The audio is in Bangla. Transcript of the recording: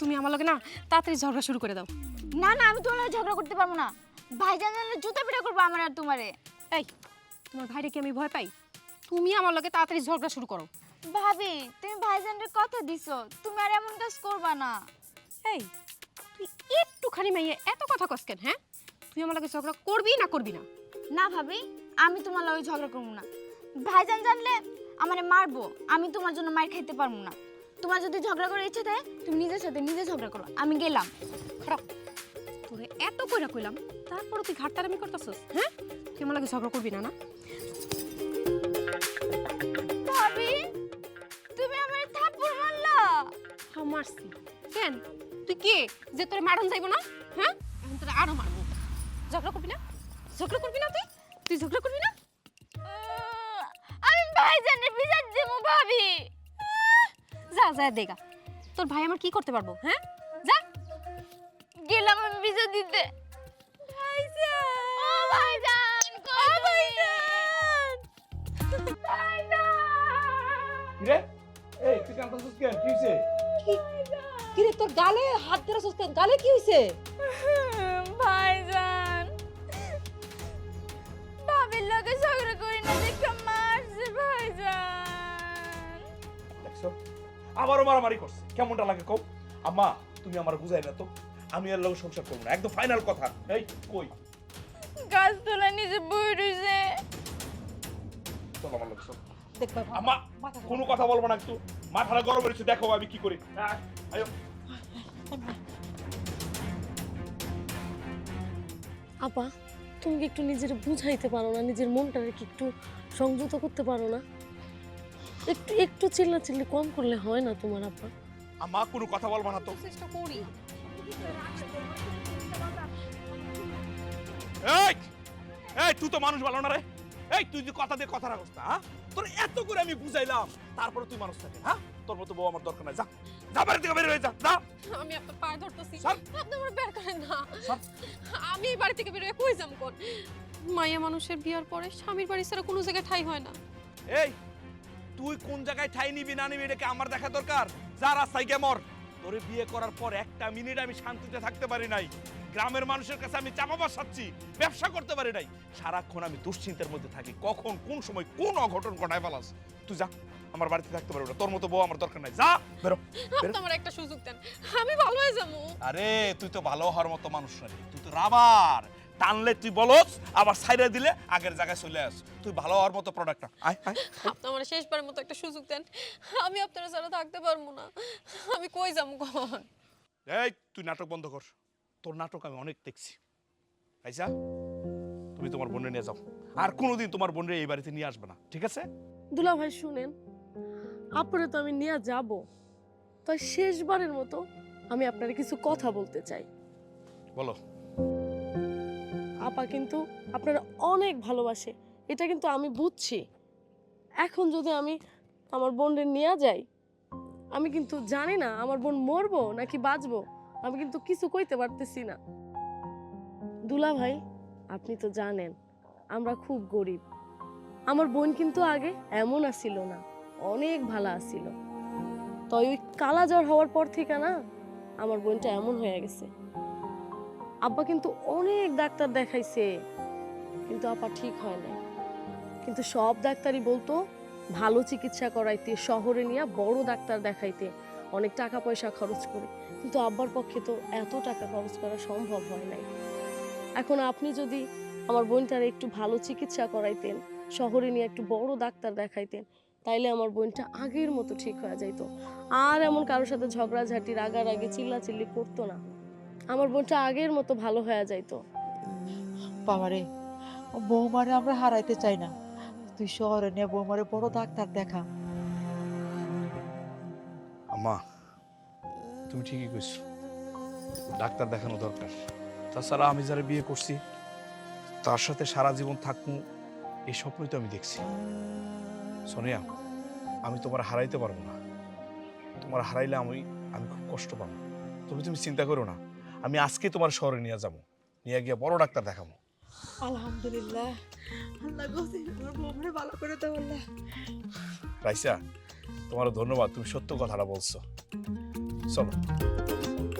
তুমি আমার লগে না তাড়াতাড়ি ঝগড়া শুরু করে দাও। না না আমি তোমার লগে ঝগড়া করতে পারব না। ভাইজান জানলে জুতা পিটা করব আমার আর তোমারে। এই তোমার ভাইরে কি আমি ভয় পাই? তুমি আমার লগে তাড়াতাড়ি ঝগড়া শুরু করো। ভাবি তুমি ভাইজানের কথা দিছো তুমি আর এমন কাজ করবা না। এই তুই একটুখানি মাইয়ে এত কথা কস কেন হ্যাঁ? তুই আমার লগে ঝগড়া করবি না করবি না? না ভাবি আমি তোমার লগে ঝগড়া করব না। ভাইজান জানলে আমারে মারবো আমি তোমার জন্য মার খাইতে পারব না। তোমার যদি ঝগড়া করার ইচ্ছে থাকে, তুমি নিজের সাথে নিজে ঝগড়া করো। আমি গেলাম। খারাপ তোরে এত কইরা কইলাম, তারপরও তুই ঘাটতারামি করতেছস হ্যাঁ? তুই লগে ঝগড়া করবি না না? ভাবি, তুমি আমার থাপ্পড় মারলা? হ্যাঁ মারছি। কেন? তুই কে? যে তোরে মারন যাইবো না হ্যাঁ? এখন তোরে আরও মারবো। ঝগড়া করবি না? ঝগড়া করবি না তুই? তুই ঝগড়া করবি না? আমি ভাইজানের বিচার দেবো, ভাবি। যা যা দেগা। তোর ভাই আমার কি করতে পারব হ্যাঁ? যা। গেলাম আমি বিচার দিতে। ভাইজান। ও ভাইজান কই ভাইজান। ভাইজান। কিরে? এই তুই কান্তাছিস কেন? কি হইছে? কিরে তোর গালে হাত ধরে কেন? গালে কি হইছে? ভাইজান। ভাবির লগে ঝগড়া করি না দেখে মারছে ভাইজান। দেখছ? আবারও মারামারি করছে। কেমনটা লাগে কও? আম্মা তুমি আমার বুঝাই না তো। আমি এর লগে সংসার করব না। একদম ফাইনাল কথা। এই কই? গাছ তোলা নিজে বই রইছে। চলো আমার বাবা আম্মা কোনো কথা বলব না একটু। মাথাটা গরম হয়েছে দেখো আমি কি করি। হ্যাঁ, আয়ো। আপা তুমি কি একটু নিজের বুঝাইতে পারো না? নিজের মনটাকে কি একটু সংযত করতে পারো না? একটু একটু চিল্লা চিল্লি কম করলে হয় না তোমার আপা? আম্মা কোনো কথা বলব না তো। চেষ্টা করি। এই এই তুই তো মানুষ ভালো না রে। এই তুই যে কথা দিয়ে কথা রাখছ না? তোর এত করে আমি বুঝাইলাম তারপরে তুই মানুষ থাকে হ্যাঁ? তোর মতো বউ আমার দরকার নাই যা। যা বাড়ি থেকে বের হয়ে যা যা। আমি আপনার পায়ে ধরতেছি। আপনি আমার বের করেন না। আমি এই বাড়ি থেকে বেরোয় কই যাম কোন? মাইয়া মানুষের বিয়ার পরে স্বামীর বাড়ি ছাড়া কোনো জায়গায় ঠাই হয় না। এই তুই কোন জায়গায় ঠাই নিবি না নিবি এটাকে আমার দেখা দরকার? যা রাস্তায় গিয়ে মর। তোরে বিয়ে করার পর একটা মিনিট আমি শান্তিতে থাকতে পারি নাই। গ্রামের মানুষের কাছে আমি চাপা বসাচ্ছি ব্যবসা করতে পারি নাই। সারাক্ষণ আমি দুশ্চিন্তার মধ্যে থাকি। কখন কোন সময় কোন অঘটন ঘটায় ফেলাস? তুই যা আমার বাড়িতে থাকতে পারবি না। তোর মতো বউ আমার দরকার নাই। যা বেরো আমার একটা সুযোগ দেন। আমি ভালো হয়ে যাব। আরে তুই তো ভালো হওয়ার মতো মানুষ না তুই তো রাবার। টানলে তুই বলস আবার সাইডে দিলে আগের জায়গায় চলে আস। তুই ভালো হওয়ার মতো প্রোডাক্ট আয় আয়। আপনি আমার শেষবারের মতো একটা সুযোগ দেন। আমি আপনার ছাড়া থাকতে পারব না। আমি কই যাব কখন? এই তুই নাটক বন্ধ কর। তোর নাটক আমি অনেক দেখছি। আইসা তুমি তোমার বোনে নিয়ে যাও। আর কোনোদিন তোমার বোনের এই বাড়িতে নিয়ে আসবে না ঠিক আছে? দুলা ভাই শুনেন আপনারে তো আমি নিয়ে যাব। তাই শেষবারের মতো আমি আপনার কিছু কথা বলতে চাই। বলো। আপা কিন্তু আপনারা অনেক ভালোবাসে। এটা কিন্তু আমি বুঝছি। এখন যদি আমি আমার বোনের নিয়ে যাই, আমি কিন্তু জানি না আমার বোন মরবো নাকি বাঁচবো। আমি কিন্তু কিছু কইতে পারতেছি না। দুলা ভাই, আপনি তো জানেন, আমরা খুব গরিব। আমার বোন কিন্তু আগে এমন আসিল না, অনেক ভালো আসিল তো ওই কালা জ্বর হওয়ার পর থেকে না, আমার বোনটা এমন হয়ে গেছে। আব্বা কিন্তু অনেক ডাক্তার দেখাইছে, কিন্তু আপা ঠিক হয় না কিন্তু সব ডাক্তারই বলতো, ভালো চিকিৎসা করাইতে, শহরে নিয়ে বড় ডাক্তার দেখাইতে অনেক টাকা পয়সা খরচ করে। কিন্তু আব্বার পক্ষে তো এত টাকা খরচ করা সম্ভব হয় নাই। এখন আপনি যদি আমার বোনটার একটু ভালো চিকিৎসা করাইতেন, শহরে নিয়ে একটু বড় ডাক্তার দেখাইতেন, তাইলে আমার বোনটা আগের মতো ঠিক হয়ে যাইতো। আর এমন কারোর সাথে ঝগড়াঝাটি, রাগারাগি, চিল্লাচিল্লি করতো না। আমার বোনটা আগের মতো ভালো হয়ে যাইতো বাবারে বৌমারে আমরা হারাইতে চাই না। তুই শহরে নিয়ে বৌমারে বড় ডাক্তার দেখা। আম্মা তুমি ঠিকই কইছো। ডাক্তার দেখানো দরকার। তাছাড়া আমি যারা বিয়ে করছি তার সাথে সারা জীবন থাকব এই স্বপ্নই তো আমি দেখছি। সোনিয়া আমি তোমার হারাইতে পারব না। তোমার হারাইলে আমি আমি খুব কষ্ট পাবো। তবে তুমি চিন্তা করো না। আমি আজকে তোমার শহরে নিয়ে যাব। নিয়ে গিয়ে বড় ডাক্তার দেখাবো। আলহামদুলিল্লাহ। আল্লাহ গো ভালো করে দাও আল্লাহ। রাইসা তোমার ধন্যবাদ তুমি সত্য কথাটা বলছো। চলো।